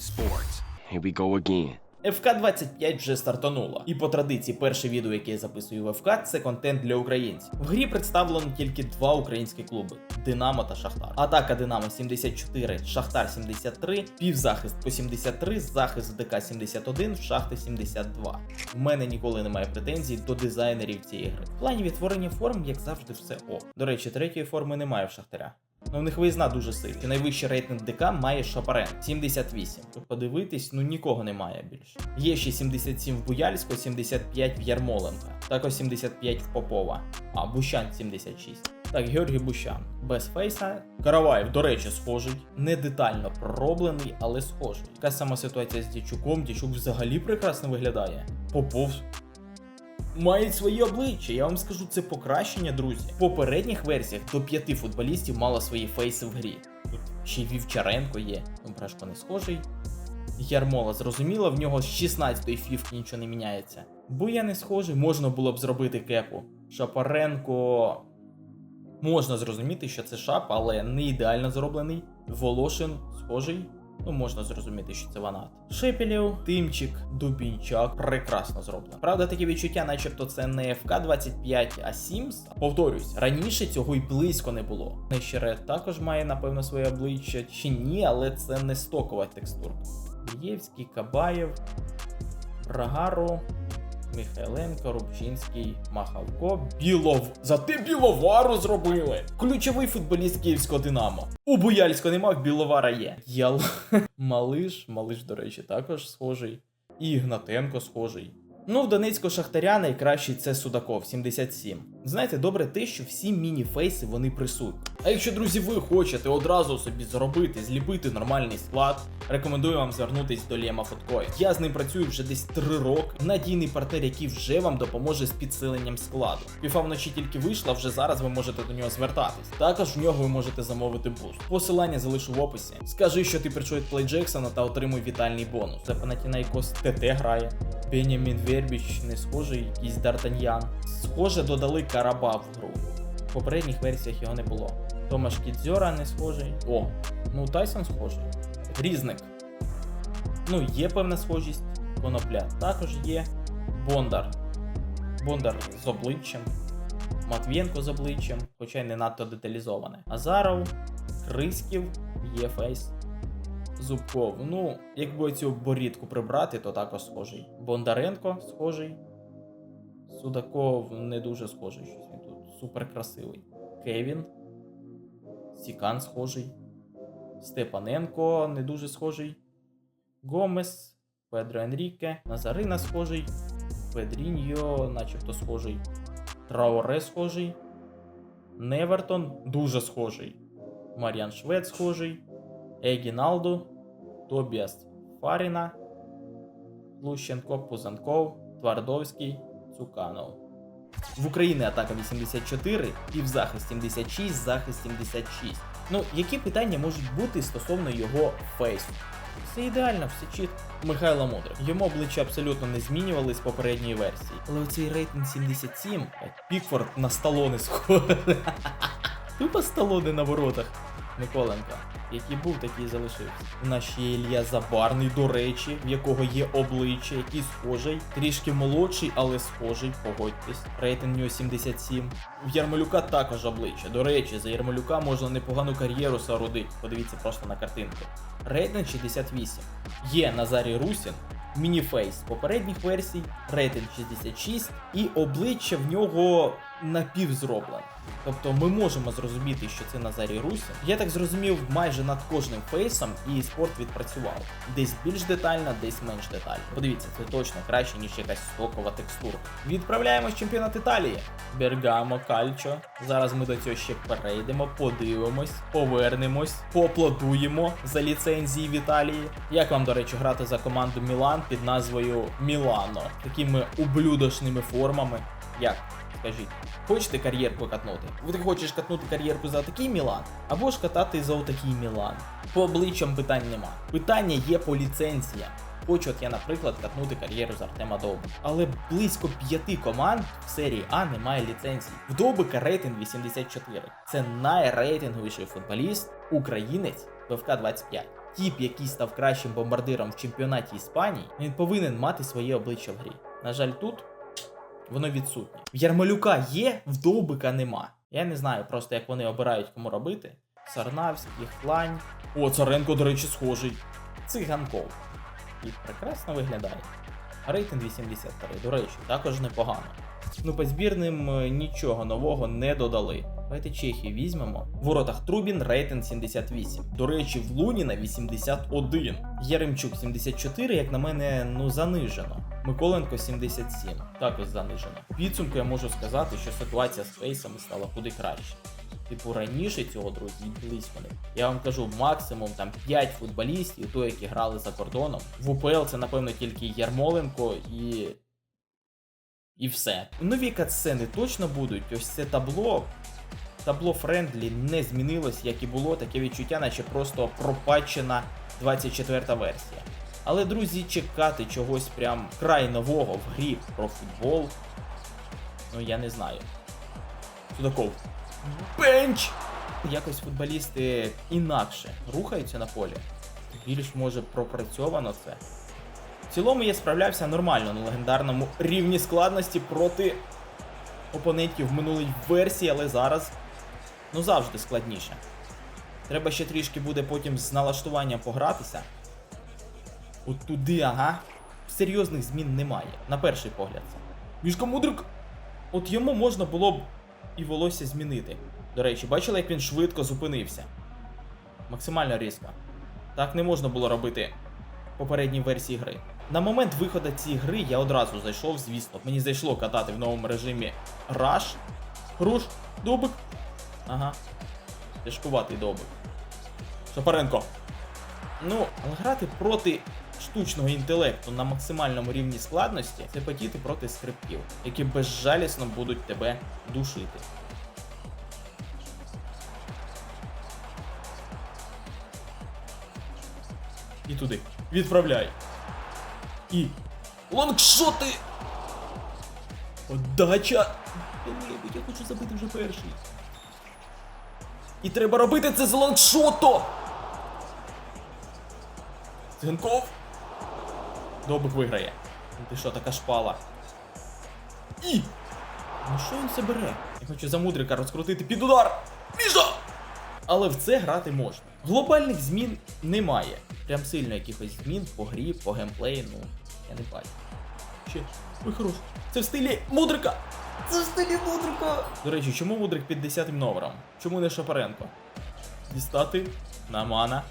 Sports. Here we go again. ФК-25 вже стартанула. І по традиції, перше відео, яке я записую в ФК, це контент для українців. В грі представлено тільки два українські клуби: Динамо та Шахтар. Атака Динамо 74, Шахтар 73, півзахист по 73, захист ДК 71, в шахти 72. У мене ніколи немає претензій до дизайнерів цієї гри. В плані відтворення форм, як завжди, все о. До речі, третьої форми немає в Шахтаря. Ну, в них виїзна дуже сильна. Найвищий рейтинг ДК має Шапарен 78. Щоб подивитись, ну нікого немає більше. Є ще 77 в Буяльську, 75 в Ярмоленка, також 75 в Попова, а Бущан 76. Так, Георгій Бущан без фейса. Караваєв, до речі, схожий. Не детально пророблений, але схожий. Така сама ситуація з Дячуком. Дячук взагалі прекрасно виглядає. Попов мають свої обличчя. Я вам скажу, це покращення, друзі. В попередніх версіях до п'яти футболістів мало свої фейси в грі. Тут ще й Вівчаренко є. Ну, Брешко не схожий. Ярмола зрозуміло, в нього з 16-ї фівки нічого не міняється. Бо я не схожий, можна було б зробити кепу. Шапаренко. Можна зрозуміти, що це шап, але не ідеально зроблений. Волошин схожий. Ну, можна зрозуміти, що це ванат. Шепелів, Тимчик, Дубінчак прекрасно зроблено. Правда, таке відчуття, начебто, це не ФК-25, а Сімс. Повторюсь, раніше цього й близько не було. Нещерет також має, напевно, своє обличчя чи ні, але це не стокова текстурка. Євський, Кабаєв, Брагаро, Михайленко, Рубчинський, Махалко, Білов. Зате Біловару зробили. Ключовий футболіст київського Динамо. У Буяльського нема, в Біловара є. Ял. Малиш, Малиш, до речі, також схожий. І Ігнатенко схожий. Ну, в Донецького Шахтаря найкращий це Судаков 77. Знаєте, добре те, що всі міні-фейси вони присутні. А якщо, друзі, ви хочете одразу собі зробити, зліпити нормальний склад, рекомендую вам звернутись до Лєма Фоткоя. Я з ним працюю вже десь 3 роки. Надійний партнер, який вже вам допоможе з підсиленням складу. FIFA вночі тільки вийшла, вже зараз ви можете до нього звертатись. Також в нього ви можете замовити буст. Посилання залишу в описі. Скажи, що ти від Плей Джексона та отримуй вітальний бонус. Це Панатінайкос ТТ грає. Бенямін Вербіч не схожий, якийсь Д'Артаньян. Схоже, додали Караба в гру. В попередніх версіях його не було. Томаш Кідзьора не схожий. О, ну Тайсон схожий. Різник. Ну, є певна схожість. Конопля також є. Бондар. Бондар з обличчям. Матвієнко з обличчям, хоча й не надто деталізоване. Азаров, Криськів, є фейс. Зубков. Ну, якби цю борідку прибрати, то також схожий. Бондаренко схожий. Судаков не дуже схожий, щось він тут супер красивий. Кевін. Сікан схожий. Степаненко не дуже схожий. Гомес, Педро Енріке, Назарина схожий. Педріньо, начебто схожий. Траоре схожий. Невертон дуже схожий. Мар'ян Швед схожий. Егіналду, Тобіас Фаріна, Лущенко, Пузанков, Твардовський, Цуканов. В Україні атака 84, півзахист 76, захист 76. Ну, які питання можуть бути стосовно його фейсу? Все ідеально, все чітко. Михайло Мудрик. Йому обличчя абсолютно не змінювали з попередньої версії. Але оцей рейтинг 77, Пікфорд на сталони схоже. Тупо сталони на воротах. Миколенка, який був, такий залишився. У нас ще є Ілля Забарний, до речі, в якого є обличчя, який схожий, трішки молодший, але схожий, погодьтесь. Рейтинг у нього 77. В Ярмолюка також обличчя. До речі, за Ярмолюка можна непогану кар'єру соорудити. Подивіться просто на картинку. Рейтинг 68. Є Назарій Русін, мініфейс попередніх версій, рейтинг 66, і обличчя в нього напівзроблене. Тобто ми можемо зрозуміти, що це Назарій Русін. Я так зрозумів, майже над кожним фейсом і спорт відпрацював. Десь більш детально, десь менш детально. Подивіться, це точно краще, ніж якась стокова текстура. Відправляємось в чемпіонат Італії. Бергамо, Кальчо. Зараз ми до цього ще перейдемо, подивимось, повернемось, поаплодуємо за ліцензії в Італії. Як вам, до речі, грати за команду Мілан під назвою Мілано? Такими ублюдочними формами. Як? Скажіть, хочете кар'єрку катнути? Ви хочеш катнути кар'єрку за такий Мілан, або ж катати за отакий Мілан. По обличчям питань нема. Питання є по ліцензіям. Хочу от я, наприклад, катнути кар'єру з Артема Довбика. Але близько п'яти команд в серії А немає ліцензії. В Довбика рейтинг 84. Це найрейтинговіший футболіст, українець в ФК 25. тіп, який став кращим бомбардиром в чемпіонаті Іспанії, він повинен мати своє обличчя в грі. На жаль, тут воно відсутнє. В Ярмолюка є, в Довбика нема. Я не знаю просто, як вони обирають кому робити. Сарнавський, Хлань. О, Царенко, до речі, схожий. Циганков. І прекрасно виглядає. Рейтинг 83, до речі, також непогано. Ну, по збірним е, нічого нового не додали. Давайте Чехію візьмемо. В воротах Трубін рейтинг 78. До речі, в Луніна 81. Єремчук 74, як на мене, ну занижено. Миколенко 77, також занижено. Підсумку я можу сказати, що ситуація з фейсами стала куди краще. Типу раніше цього друзі і близько не. Я вам кажу, максимум там 5 футболістів, то які грали за кордоном. В УПЛ це напевно тільки Ярмоленко і. І все. Нові катсцени точно будуть. Ось це табло. Табло Френдлі не змінилось, як і було, таке відчуття, наче просто пропачена 24 версія. Але, друзі, чекати чогось прям край нового в грі про футбол. Ну я не знаю. Судаков. Бенч! Якось футболісти інакше рухаються на полі. Більш може пропрацьовано це. В цілому я справлявся нормально на легендарному рівні складності проти опонентів в минулій версії, але зараз ну завжди складніше. Треба ще трішки буде потім з налаштуванням погратися. От туди, ага. Серйозних змін немає. На перший погляд. Мішка Мудрик! От йому можна було б і волосся змінити. До речі, бачили, як він швидко зупинився. Максимально різко. Так не можна було робити в попередній версії гри. На момент виходу цієї гри я одразу зайшов, звісно. Мені зайшло катати в новому режимі Rush. Руш, Дубик. Ага. Тяжкуватий Добик. Шапаренко. Ну, але грати проти штучного інтелекту на максимальному рівні складності це потіти проти скриптів, які безжалісно будуть тебе душити. І туди. Відправляй. І. Лонгшоти! Блін, я хочу забити вже перший. І треба робити це з лонгшотом! Циганков! Добик виграє. Ну Ти що, така шпала? І! Ну що він це бере? Я хочу за мудрика розкрутити під удар! Міша! Але в це грати можна. Глобальних змін немає. Прям сильно якихось змін по грі, по геймплею, ну, я не бачу. Ще, ой, хорош. Це в стилі мудрика! Це в стилі мудрика! До речі, чому мудрик під 10 номером? Чому не Шапаренко? Дістати Намана.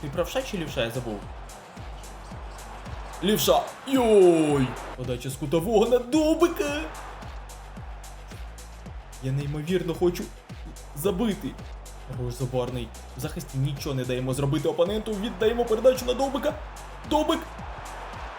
Ти правша чи лівша я забув? Лівша! Йой! Подача з кутового на Добика! Я неймовірно хочу забити. Хорош забарний. В захисті нічого не даємо зробити опоненту. Віддаємо передачу на Добика. Добик!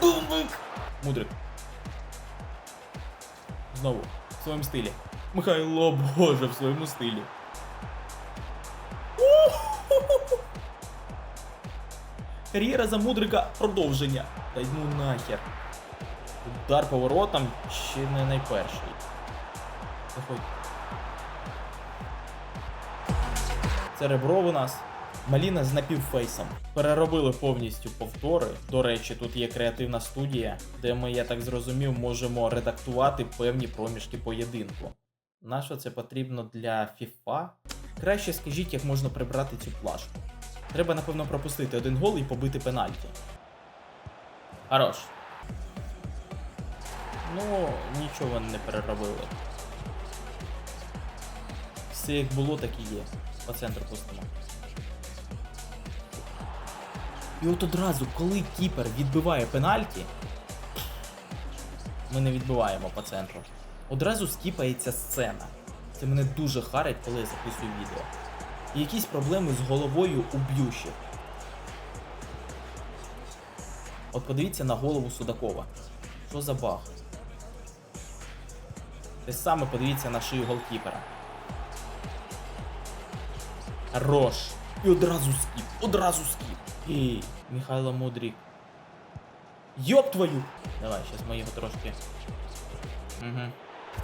Добик! Мудрик. Знову. В своєму стилі. Михайло, боже, в своєму стилі. Кар'єра за мудрика продовження. Та ну нахер. Удар поворотом ще не найперший. Заходь. Це ребро у нас. Маліна з напівфейсом. Переробили повністю повтори. До речі, тут є креативна студія, де ми, я так зрозумів, можемо редактувати певні проміжки поєдинку. Нащо це потрібно для FIFA? Краще скажіть, як можна прибрати цю плашку. Треба, напевно, пропустити один гол і побити пенальті. Хорош. Ну, нічого вони не переробили. Все як було, так і є. По центру пустимо. І от одразу, коли кіпер відбиває пенальті, ми не відбиваємо по центру. Одразу скіпається сцена. Це мене дуже харить, коли я записую відео. І якісь проблеми з головою у б'ющих. От подивіться на голову Судакова. Що за баг? Те саме подивіться на шию голкіпера. Хорош. І одразу скіп, одразу скіп. І Михайло Мудрик. Йоп твою! Давай, зараз ми його трошки. Угу.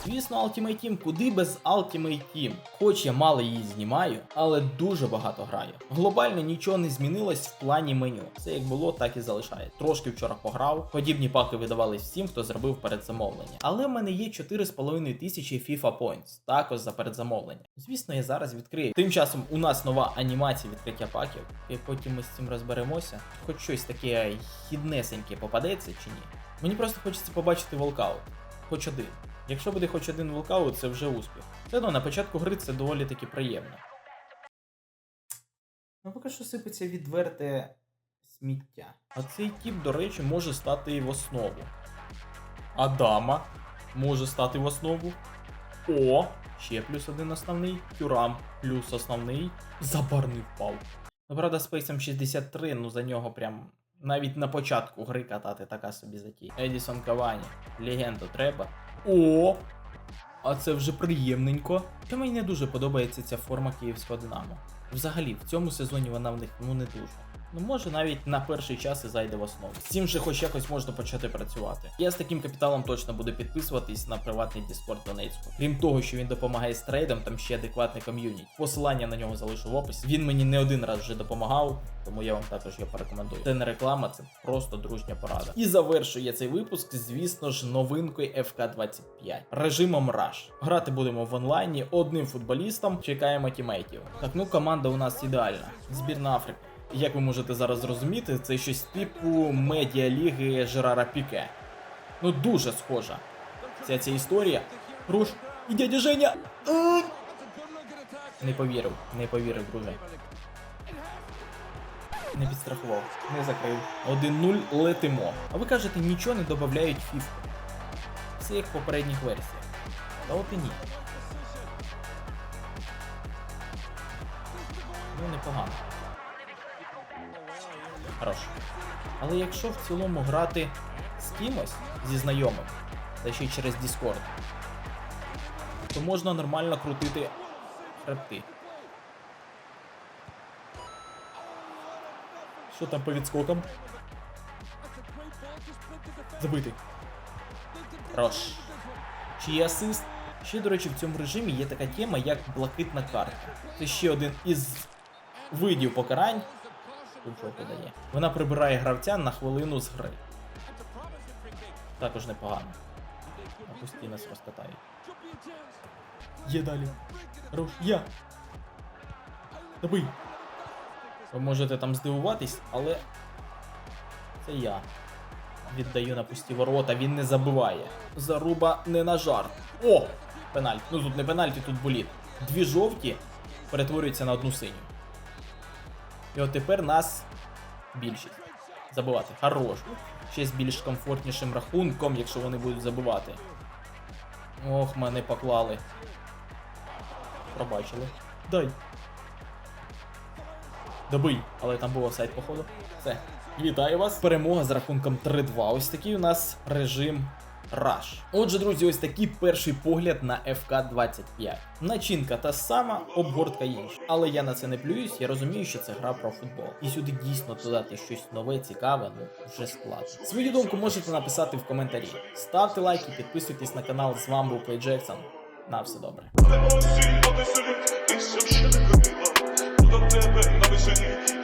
Звісно, Ultimate Team куди без Ultimate Team. Хоч я мало її знімаю, але дуже багато граю. Глобально нічого не змінилось в плані меню. Все як було, так і залишається. Трошки вчора пограв. Подібні паки видавались всім, хто зробив передзамовлення. Але в мене є 4,5 тисячі FIFA Points, також за передзамовлення. Звісно, я зараз відкрию. Тим часом у нас нова анімація відкриття паків, і потім ми з цим розберемося. Хоч щось таке хіднесеньке попадеться чи ні. Мені просто хочеться побачити волкаут. Хоч один. Якщо буде хоч один волкаут, це вже успіх. Все одно на початку гри це доволі таки приємно. Ну, поки що сипеться відверте сміття. А цей тип, до речі, може стати і в основу. Адама може стати в основу. О, ще плюс один основний. Тюрам плюс основний. Забарний впав. Ну, правда, з пейсом 63, ну за нього прям навіть на початку гри катати така собі затія. Едісон Кавані. Легенду треба. О! А це вже приємненько. Та мені не дуже подобається ця форма київського Динамо. Взагалі, в цьому сезоні вона в них ну не дуже. Ну може навіть на перший час і зайде в основу. З цим же хоч якось можна почати працювати. Я з таким капіталом точно буду підписуватись на приватний Discord Донецьку. Крім того, що він допомагає з трейдом, там ще адекватний ком'юніті. Посилання на нього залишу в описі. Він мені не один раз вже допомагав, тому я вам також його порекомендую. Це не реклама, це просто дружня порада. І завершує цей випуск, звісно ж, новинкою FK25 режимом Rush. Грати будемо в онлайні одним футболістом. Чекаємо тімейтів. Так, ну команда у нас ідеальна. Збірна Африки. Як ви можете зараз зрозуміти, це щось типу медіаліги Жерара Піке. Ну дуже схожа. Вся ця історія. Руш і дядя Женя. Не повірив, не повірив, друже. Не підстрахував, не закрив. 1-0 летимо. А ви кажете, нічого не додають фіфку. Все як в попередніх версіях. Та от і ні. Ну, непогано. Хорош. Але якщо в цілому грати з кимось зі знайомим, та ще й через Discord, то можна нормально крутити хребти. Що там по відскокам? Забитий. Хорош. Чиї асист? Ще, до речі, в цьому режимі є така тема, як блакитна карта. Це ще один із видів покарань. Тут що подає. Вона прибирає гравця на хвилину з гри. Також непогано. А пусті нас розкатають. Є далі. Руш, я. Добий. Ви можете там здивуватись, але це я. Віддаю на пусті ворота, він не забиває. Заруба не на жарт. О! Пенальті. Ну тут не пенальті, тут боліт. Дві жовті перетворюються на одну синю. І от тепер нас більшість. Забивати. Хорош. Ще з більш комфортнішим рахунком, якщо вони будуть забивати. Ох, мене поклали. Пробачили. Дай. Добий, але там був офсайд, походу. Все. Вітаю вас. Перемога з рахунком 3-2. Ось такий у нас режим Rush. Отже, друзі, ось такий перший погляд на FK25. Начинка та сама, обгортка інша. Але я на це не плююсь, я розумію, що це гра про футбол. І сюди дійсно додати щось нове, цікаве, ну вже складно. Свою думку можете написати в коментарі. Ставте лайки, підписуйтесь на канал. З вами був Play Jackson. На все добре. До тебе на веселі,